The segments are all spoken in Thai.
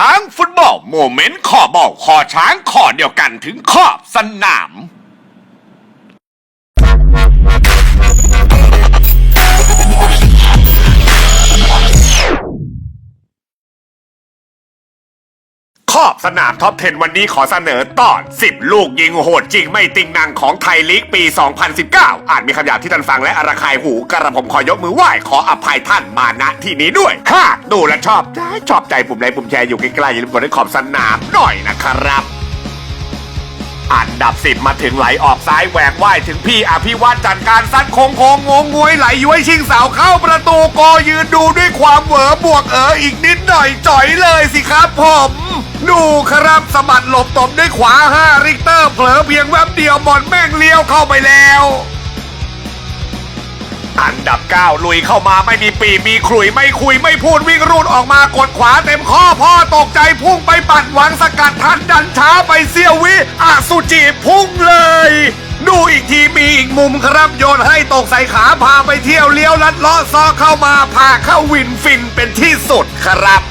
ช้างฟุตบอลโมเมนต์ข้อบอลคอช้างข้อเดียวกันถึงขอบสนาม สนามท็อป 10 วันนี้ขอเสนอตอน 10 ลูกยิงโหดจริงไม่ติงนังของไทยลีกปี 2019 อาจมีคำหยาบที่ท่านฟังและอาระคายหูกระผมขอยกมือไหว้ขออภัยท่านมาณที่นี้ด้วยค่ะดูและชอบใจชอบใจปุ่มไลค์ปุ่มแชร์อยู่ใกล้ๆอย่าลืมกดให้ขอบสนามหน่อยนะครับ อันดับสิบมาถึงไหลออกซ้ายแหวกว่ายถึงพี่อภิวัตจัดการซัดโค้งโค้งงงงวยไหลย้วยชิงเสาเข้าประตูโกยืนดูด้วยความเหวอบวกเอออีกนิดหน่อยจ่อยเลยสิครับผมดูครับสะบัดหลบตบด้วยขวาห้าริกเตอร์เผลอเพียงแวบเดียวบอลแม่งเลี้ยวเข้าไปแล้ว ก้าวลุยเข้ามาไม่มีปีมีขลุยไม่คุยไม่พูดวิ่งรูดออกมากดขวาเต็มข้อพ่อตกใจพุ่งไปปัดหวังสกัดทันดันช้าไปเสี้ยววิอาสุจิพุ่งเลย ดูอีกทีมีอีกมุมครับโยนให้ตกใส่ขาพาไปเที่ยวเลี้ยวลัดเลาะซอเข้ามาพาเข้าวินฟินเป็นที่สุดครับ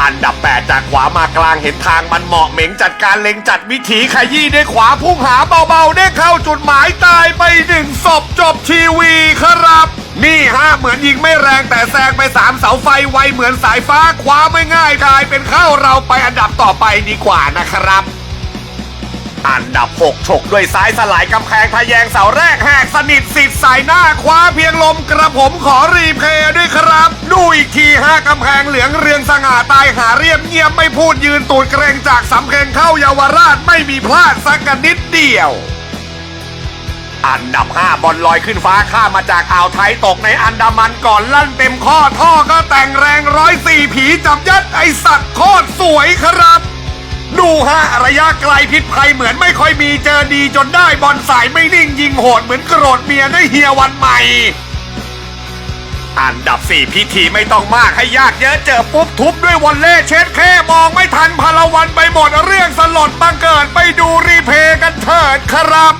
อันดับ 8 จากขวามากลางเห็นทางมันเหมาะเหม็งจัดการเล็งจัดวิถีขยี้ด้วยขวาพุ่งหาเบาๆ ได้เข้าจุดหมายตายไปหนึ่งศพจบทีวีครับ นี่ฮะเหมือนยิงไม่แรงแต่แซงไปสามเสาไฟไวเหมือนสายฟ้าคว้าไม่ง่ายกลายเป็นเข้าเราไปอันดับต่อไปดีกว่านะครับ อันดับ 6 ฉกด้วยซ้ายสลายกำแพงทะแยงเสาแรกแหกสนิทสิทธิ์สายหน้าคว้าเพียงลมกระผมขอรีเพย์ด้วยครับ ดูอีกทีห้ากำแพงเหลืองเรืองสง่าตายหาเรียบเงียบไม่พูดยืนตูดเกรงจากสำเพ็งเข้าเยาวราชไม่มีพลาดสักกันนิดเดียวอันดับ 5 บอลลอยขึ้นฟ้าข้ามมาจากอ่าวไทยตกในอันดามันก่อนลั่นเต็มข้อท่อก็แต่งแรงร้อยสี่ผีจับยัดไอสัตว์โคตรสวยครับ ดูฮะระยะไกลพิษภัยเหมือนไม่ค่อยมีเจอดีจนได้บอลสายไม่นิ่งยิงโหดเหมือนโกรธเมียได้เฮียวันใหม่ อันดับ 4 พิธีไม่ต้องมากให้ยากเยอะเจอปุ๊บทุบด้วยวอลเล่เช็ดแค่มองไม่ทันพลวันไปหมดเรื่องสลดบังเกิดไปดูรีเพย์กันเถิดครับ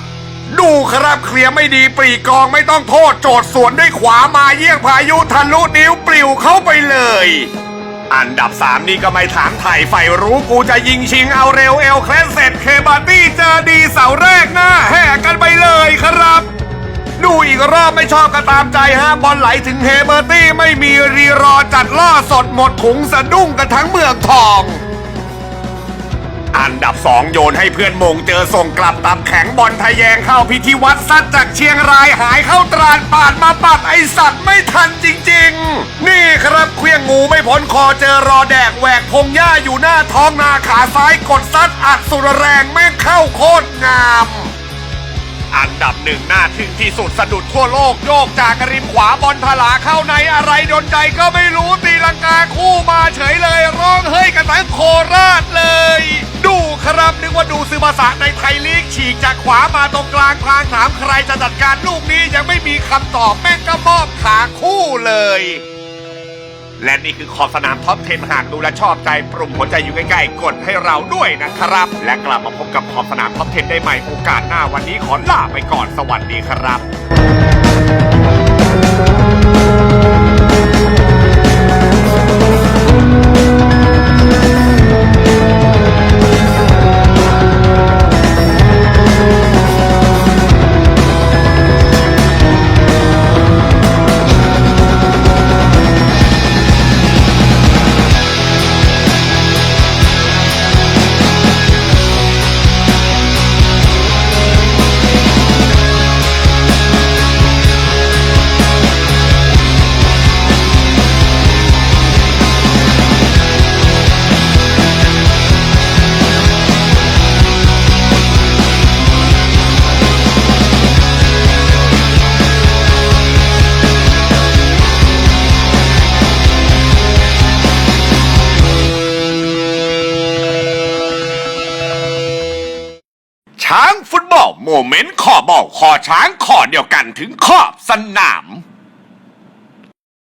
ดูครับเคลียร์ไม่ดีปรีกองไม่ต้องโทษโจทย์สวนด้วยขวามาเยี่ยงพายุทะลุนิ้วปลิวเข้าไปเลย อันดับ 3 นี่ก็ไม่ถามไถ่ไฟรู้กูจะยิงชิงเอาเร็วเอลเคลนเสร็จเคบาตี้เจอดีเสาแรกหน้าแห่กันไปเลยครับ ดูอีกรอบไม่ชอบก็ตามใจฮะบอลไหลถึงเฮเบอร์ตี้ไม่มีรีรอจัดล่อสดหมดถุงสะดุ้งกันทั้งเมืองทอง ดับ 2 โยนให้เพื่อนมงเจอส่งกลับตับแข็งบอลทะแยงเข้าพิธีวัดซัดจากเชียงรายหายเข้าตราดปาดมาปัดไอสัตว์ไม่ทันจริง ๆ นี่ครับเคลี้ยงงูไม่พ้นคอเจอรอแดกแหวกพงหญ้าอยู่หน้าท้องนาขาซ้ายกดซัดอัดสุดแรงแม่เข้าโคตรงามอันดับหนึ่งหน่าทึ่งที่สุดสะดุดทั่วโลกโยกจากริมขวาบอลทลาเข้าในอะไรโดนใจก็ไม่รู้ตีลังกาคู่มาเฉยเลย ร้องเฮ้ยกันทั้งโคราชเลย ดูครับนึกว่าดูซึมาสะในไทยลีกฉีกจากขวามาตรงกลางทางถามใครจะจัดการลูกนี้ยังไม่มีคำตอบแม่งก็มอบขาคู่เลย และนี่คือขอบสนามท็อป 10 หากดูและชอบใจปรุ่มหัวใจอยู่ใกล้ๆกดให้เราด้วยนะครับ และกลับมาพบกับขอบสนามท็อป 10 ได้ใหม่โอกาสหน้าวันนี้ขอลาไปก่อนสวัสดีครับ ช้างฟุตบอลโมเมนต์ข้อบอลข้อช้างข้อเดียวกันถึงขอบสนาม